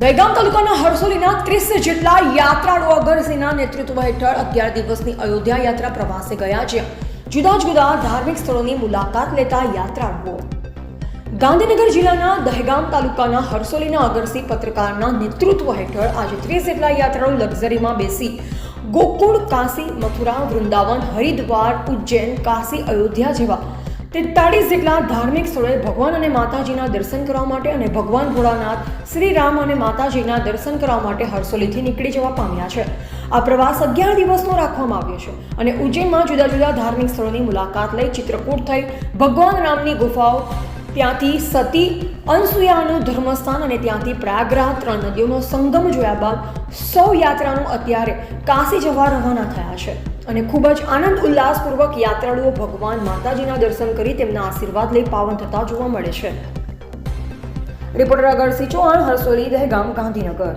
દહેગામ તાલુકાના હરસોલીના ત્રીસ જેટલા યાત્રાળુ અગરસિંહના નેતૃત્વ હેઠળ અગિયાર દિવસની અયોધ્યા યાત્રા પ્રવાસે ગયા જ્યાં જુદા જુદા ધાર્મિક સ્થળોની મુલાકાત લેતા યાત્રાળુઓ. ગાંધીનગર જિલ્લાના દહેગામ તાલુકાના હરસોલીના અગરસિંહ પત્રકારના નેતૃત્વ હેઠળ આજે ત્રીસ જેટલા યાત્રાળુ લક્ઝરીમાં બેસી. ગોકુળ, કાશી, મથુરા, વૃંદાવન, હરિદ્વાર, ઉજ્જૈન, કાશી, અયોધ્યા જેવા તેતાળીસ જેટલા ધાર્મિક સ્થળોએ ભગવાન અને માતાજીના દર્શન કરવા માટે અને ભગવાન ભોળાનાથ, શ્રી રામ અને માતાજીના દર્શન કરવા માટે હરસોલીથી નીકળી જવા પામ્યા છે. આ પ્રવાસ અગિયાર દિવસનો રાખવામાં આવ્યો છે અને ઉજ્જૈનમાં જુદા જુદા ધાર્મિક સ્થળોની મુલાકાત લઈ ચિત્રકૂટ થઈ ભગવાન રામની ગુફાઓ ત્યાંથી સતી અનસુયાનું ધર્મસ્થાન અને ત્યાંથી પ્રયાગરાજ ત્રણ નદીઓનો સંગમ જોયા બાદ સૌ યાત્રાનું અત્યારે કાશી જવા રવાના થયા છે. અને ખૂબ જ આનંદ ઉલ્લાસપૂર્વક યાત્રાળુઓ ભગવાન માતાજીના દર્શન કરી તેમના આશીર્વાદ લઈ પાવન થતા જોવા મળે છે. રિપોર્ટર અગરસિંહ ચૌહાણ હરસોલી દહેગામ, ગાંધીનગર.